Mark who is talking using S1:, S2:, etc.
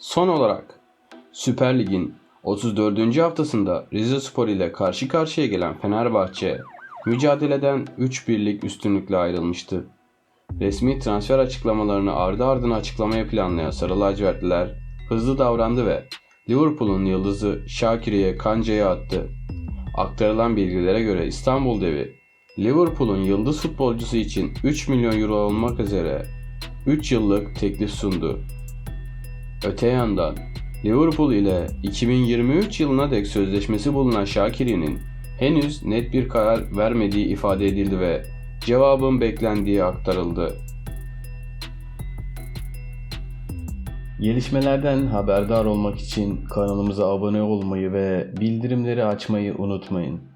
S1: Son olarak Süper Lig'in 34. haftasında Rizespor ile karşı karşıya gelen Fenerbahçe mücadeleden 3-1'lik üstünlükle ayrılmıştı. Resmi transfer açıklamalarını ardı ardına açıklamaya planlayan Sarı Lacivertliler hızlı davrandı ve Liverpool'un yıldızı Şakir'e kancaya attı. Aktarılan bilgilere göre İstanbul Devi, Liverpool'un yıldız futbolcusu için 3 milyon euro olmak üzere 3 yıllık teklif sundu. Öte yandan Liverpool ile 2023 yılına dek sözleşmesi bulunan Şakir'in henüz net bir karar vermediği ifade edildi ve cevabın beklendiği aktarıldı.
S2: Gelişmelerden haberdar olmak için kanalımıza abone olmayı ve bildirimleri açmayı unutmayın.